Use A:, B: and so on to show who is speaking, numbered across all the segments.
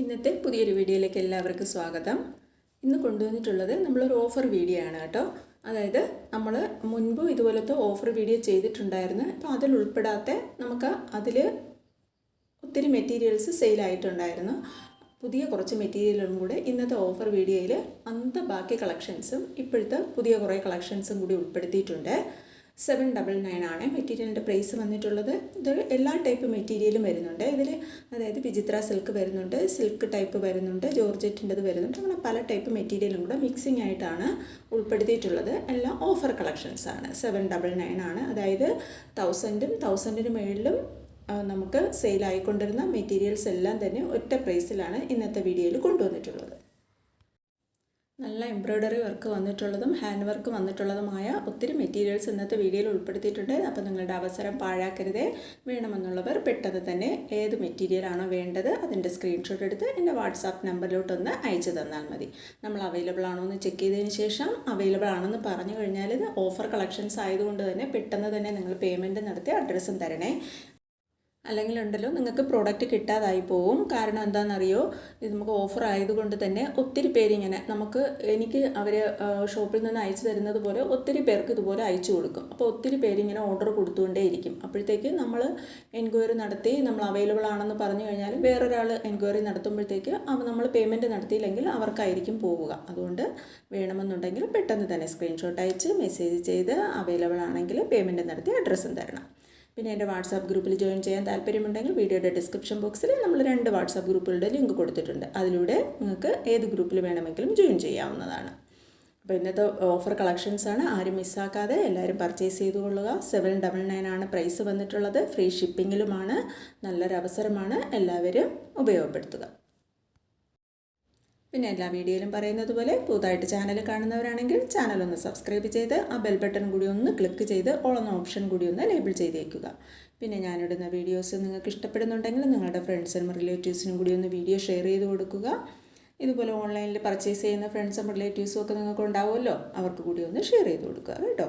A: ഇന്നത്തെ പുതിയൊരു വീഡിയോയിലേക്ക് എല്ലാവർക്കും സ്വാഗതം ഇന്ന് കൊണ്ടുവന്നിട്ടുള്ളത് നമ്മളൊരു ഓഫർ വീഡിയോ ആണ് കേട്ടോ അതായത് നമ്മൾ മുൻപ് ഇതുപോലത്തെ ഓഫർ വീഡിയോ ചെയ്തിട്ടുണ്ടായിരുന്നു അപ്പോൾ അതിൽ ഉൾപ്പെടാത്ത നമുക്ക് അതിൽ ഒത്തിരി മെറ്റീരിയൽസ് സെയിലായിട്ടുണ്ടായിരുന്നു പുതിയ കുറച്ച് മെറ്റീരിയലും കൂടെ ഇന്നത്തെ ഓഫർ വീഡിയോയിൽ അന്ത ബാക്കി കളക്ഷൻസും ഇപ്പോഴത്തെ പുതിയ കുറേ കളക്ഷൻസും കൂടി ഉൾപ്പെടുത്തിയിട്ടുണ്ട് സെവൻ ഡബിൾ നയൻ ആണ് മെറ്റീരിയലിൻ്റെ പ്രൈസ് വന്നിട്ടുള്ളത് ഇത് എല്ലാ ടൈപ്പ് മെറ്റീരിയലും വരുന്നുണ്ട് ഇതിൽ അതായത് വിചിത്ര സിൽക്ക് വരുന്നുണ്ട് സിൽക്ക് ടൈപ്പ് വരുന്നുണ്ട് ജോർജറ്റിൻ്റെത് വരുന്നുണ്ട് അങ്ങനെ പല ടൈപ്പ് മെറ്റീരിയലും കൂടെ മിക്സിംഗ് ആയിട്ടാണ് ഉൾപ്പെടുത്തിയിട്ടുള്ളത് എല്ലാ ഓഫർ കളക്ഷൻസ് ആണ് സെവൻ ഡബിൾ നയൻ ആണ് അതായത് തൗസൻഡും തൗസൻഡിന് മുകളിലും നമുക്ക് സെയിലായിക്കൊണ്ടിരുന്ന മെറ്റീരിയൽസ് എല്ലാം തന്നെ ഒറ്റ പ്രൈസിലാണ് ഇന്നത്തെ വീഡിയോയിൽ കൊണ്ടുവന്നിട്ടുള്ളത് നല്ല എംബ്രോയ്ഡറി വർക്ക് വന്നിട്ടുള്ളതും ഹാൻഡ് വർക്ക് വന്നിട്ടുള്ളതുമായ ഒത്തിരി മെറ്റീരിയൽസ് ഇന്നത്തെ വീഡിയോയിൽ ഉൾപ്പെടുത്തിയിട്ടുണ്ട് അപ്പോൾ നിങ്ങളുടെ അവസരം പാഴാക്കരുതേ വേണമെന്നുള്ളവർ പെട്ടെന്ന് തന്നെ ഏത് മെറ്റീരിയലാണോ വേണ്ടത് അതിൻ്റെ സ്ക്രീൻഷോട്ട് എടുത്ത് എൻ്റെ വാട്സാപ്പ് നമ്പറിലോട്ടൊന്ന് അയച്ചു തന്നാൽ മതി നമ്മൾ അവൈലബിൾ ആണോ എന്ന് ചെക്ക് ചെയ്തതിന് ശേഷം അവൈലബിൾ ആണെന്ന് പറഞ്ഞു കഴിഞ്ഞാൽ ഇത് ഓഫർ കളക്ഷൻസ് ആയതുകൊണ്ട് തന്നെ പെട്ടെന്ന് തന്നെ നിങ്ങൾ പേയ്മെൻറ്റ് നടത്തി അഡ്രസ്സും തരണേ അല്ലെങ്കിൽ ഉണ്ടല്ലോ നിങ്ങൾക്ക് പ്രോഡക്റ്റ് കിട്ടാതായി പോവും കാരണം എന്താണെന്നറിയോ ഇത് നമുക്ക് ഓഫർ ആയതുകൊണ്ട് തന്നെ ഒത്തിരി പേര് ഇങ്ങനെ നമുക്ക് എനിക്ക് അവർ ഷോപ്പിൽ നിന്ന് അയച്ചു തരുന്നത് പോലെ ഒത്തിരി പേർക്ക് ഇതുപോലെ അയച്ചു കൊടുക്കും അപ്പോൾ ഒത്തിരി പേര് ഇങ്ങനെ ഓർഡർ കൊടുത്തുകൊണ്ടേയിരിക്കും അപ്പോഴത്തേക്ക് നമ്മൾ എൻക്വയറി നടത്തി നമ്മൾ അവൈലബിൾ ആണെന്ന് പറഞ്ഞു കഴിഞ്ഞാൽ വേറൊരാൾ എൻക്വയറി നടത്തുമ്പോഴത്തേക്ക് അവ നമ്മൾ പേയ്മെൻറ്റ് നടത്തിയില്ലെങ്കിൽ അവർക്കായിരിക്കും പോവുക അതുകൊണ്ട് വേണമെന്നുണ്ടെങ്കിൽ പെട്ടെന്ന് തന്നെ സ്ക്രീൻഷോട്ട് അയച്ച് മെസ്സേജ് ചെയ്ത് അവൈലബിൾ ആണെങ്കിൽ പേയ്മെൻറ്റ് നടത്തി അഡ്രസ്സും തരണം പിന്നെ എൻ്റെ വാട്സാപ്പ് ഗ്രൂപ്പിൽ ജോയിൻ ചെയ്യാൻ താല്പര്യമുണ്ടെങ്കിൽ വീഡിയോയുടെ ഡിസ്ക്രിപ്ഷൻ ബോക്സിൽ നമ്മൾ രണ്ട് വാട്സാപ്പ് ഗ്രൂപ്പുകളുടെ ലിങ്ക് കൊടുത്തിട്ടുണ്ട് അതിലൂടെ നിങ്ങൾക്ക് ഏത് ഗ്രൂപ്പിൽ വേണമെങ്കിലും ജോയിൻ ചെയ്യാവുന്നതാണ് അപ്പോൾ ഇന്നത്തെ ഓഫർ കളക്ഷൻസാണ് ആരും മിസ്സാക്കാതെ എല്ലാവരും പർച്ചേസ് ചെയ്തു കൊള്ളുക സെവൻ ഡബിൾ നയൻ ആണ് പ്രൈസ് വന്നിട്ടുള്ളത് ഫ്രീ ഷിപ്പിങ്ങിലുമാണ് നല്ലൊരവസരമാണ് എല്ലാവരും ഉപയോഗപ്പെടുത്തുക പിന്നെ എല്ലാ വീഡിയോയിലും പറയുന്നത് പോലെ പുതുതായിട്ട് ചാനൽ കാണുന്നവരാണെങ്കിൽ ചാനൽ ഒന്ന് സബ്സ്ക്രൈബ് ചെയ്ത് ആ ബെൽ ബട്ടൺ കൂടി ഒന്ന് ക്ലിക്ക് ചെയ്ത് ഓളെന്ന ഓപ്ഷൻ കൂടി ഒന്ന് ലേബിൾ ചെയ്തേക്കുക പിന്നെ ഞാനിടുന്ന വീഡിയോസ് നിങ്ങൾക്ക് ഇഷ്ടപ്പെടുന്നുണ്ടെങ്കിൽ നിങ്ങളുടെ ഫ്രണ്ട്സിനും റിലേറ്റീവ്സിനും കൂടി ഒന്ന് വീഡിയോ ഷെയർ ചെയ്ത് കൊടുക്കുക ഇതുപോലെ ഓൺലൈനിൽ പർച്ചേസ് ചെയ്യുന്ന ഫ്രണ്ട്സും റിലേറ്റീവ്സും ഒക്കെ നിങ്ങൾക്ക് ഉണ്ടാവുമല്ലോ അവർക്ക് കൂടി ഒന്ന് ഷെയർ ചെയ്ത് കൊടുക്കുക കേട്ടോ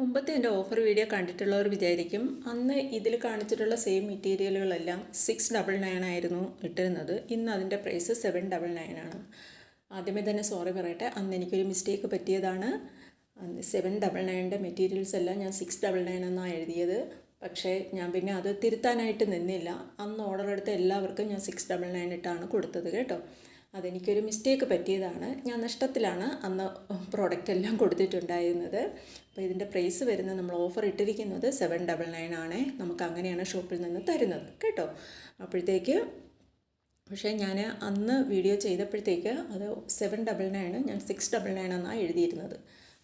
A: മുമ്പത്തെ എൻ്റെ ഓഫർ വീഡിയോ കണ്ടിട്ടുള്ളവർ വിചാരിക്കും അന്ന് ഇതിൽ കാണിച്ചിട്ടുള്ള സെയിം മെറ്റീരിയലുകളെല്ലാം സിക്സ് ഡബിൾ നയൻ ആയിരുന്നു ഇട്ടിരുന്നത് ഇന്ന് അതിൻ്റെ പ്രൈസ് സെവൻ ഡബിൾ നയൻ ആണ് ആദ്യമേ തന്നെ സോറി പറയട്ടെ അന്ന് എനിക്കൊരു മിസ്റ്റേക്ക് പറ്റിയതാണ് സെവൻ ഡബിൾ നയൻ്റെ മെറ്റീരിയൽസ് എല്ലാം ഞാൻ സിക്സ് ഡബിൾ നയൻ എന്നാണ് എഴുതിയത് പക്ഷേ ഞാൻ പിന്നെ അത് തിരുത്താനായിട്ട് നിന്നില്ല അന്ന് ഓർഡർ എടുത്ത എല്ലാവർക്കും ഞാൻ സിക്സ് ഡബിൾ നയൻ ഇട്ടാണ് കൊടുത്തത് കേട്ടോ അതെനിക്കൊരു മിസ്റ്റേക്ക് പറ്റിയതാണ് ഞാൻ നഷ്ടത്തിലാണ് അന്ന് പ്രോഡക്റ്റ് എല്ലാം കൊടുത്തിട്ടുണ്ടായിരുന്നത് അപ്പോൾ ഇതിൻ്റെ പ്രൈസ് വരുന്നത് നമ്മൾ ഓഫർ ഇട്ടിരിക്കുന്നത് സെവൻ ഡബിൾ നയൻ ആണ് നമുക്ക് അങ്ങനെയാണ് ഷോപ്പിൽ നിന്ന് തരുന്നത് കേട്ടോ അപ്പോഴത്തേക്ക് പക്ഷേ ഞാൻ അന്ന് വീഡിയോ ചെയ്തപ്പോഴത്തേക്ക് അത് സെവൻ ഡബിൾ നയൻ ഞാൻ സിക്സ് ഡബിൾ നയൻ എന്നാണ് എഴുതിയിരുന്നത്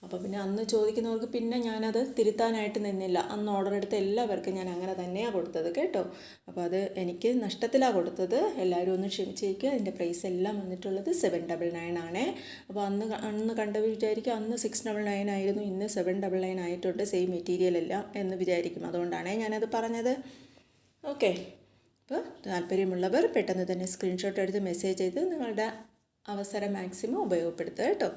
A: അപ്പോൾ പിന്നെ അന്ന് ചോദിക്കുന്നവർക്ക് പിന്നെ ഞാനത് തിരുത്താനായിട്ട് നിന്നില്ല അന്ന് ഓർഡർ എടുത്ത എല്ലാവർക്കും ഞാൻ അങ്ങനെ തന്നെയാണ് കൊടുത്തത് കേട്ടോ അപ്പോൾ അത് എനിക്ക് നഷ്ടത്തിലാണ് കൊടുത്തത് എല്ലാവരും ഒന്ന് ക്ഷമിച്ചേക്കുക അതിൻ്റെ പ്രൈസ് എല്ലാം വന്നിട്ടുള്ളത് സെവൻ ഡബിൾ നയൻ ആണേ അപ്പോൾ അന്ന് അന്ന് കണ്ട വിചാരിക്കും അന്ന് സിക്സ് ഡബിൾ നയൻ ആയിരുന്നു ഇന്ന് സെവൻ ഡബിൾ നയൻ ആയിട്ടുണ്ട് സെയിം മെറ്റീരിയൽ അല്ല എന്ന് വിചാരിക്കും അതുകൊണ്ടാണേ ഞാനത് പറഞ്ഞത് ഓക്കെ അപ്പോൾ താല്പര്യമുള്ളവർ പെട്ടെന്ന് തന്നെ സ്ക്രീൻഷോട്ട് എടുത്ത് മെസ്സേജ് ചെയ്ത് നിങ്ങളുടെ അവസരം മാക്സിമം ഉപയോഗപ്പെടുത്തുക കേട്ടോ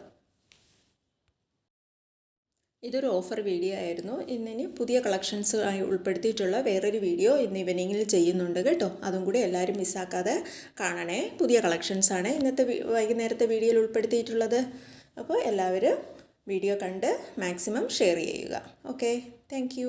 A: ഇതൊരു ഓഫർ വീഡിയോ ആയിരുന്നു ഇന്നിനി പുതിയ കളക്ഷൻസ് ആയി ഉൾപ്പെടുത്തിയിട്ടുള്ള വേറൊരു വീഡിയോ ഇന്ന് ഈവനിങ്ങിൽ ചെയ്യുന്നുണ്ട് കേട്ടോ അതും കൂടി എല്ലാവരും മിസ്സാക്കാതെ കാണണേ പുതിയ കളക്ഷൻസാണ് ഇന്നത്തെ വൈകുന്നേരത്തെ വീഡിയോയിൽ ഉൾപ്പെടുത്തിയിട്ടുള്ളത് അപ്പോൾ എല്ലാവരും വീഡിയോ കണ്ട് മാക്സിമം ഷെയർ ചെയ്യുക ഓക്കെ താങ്ക്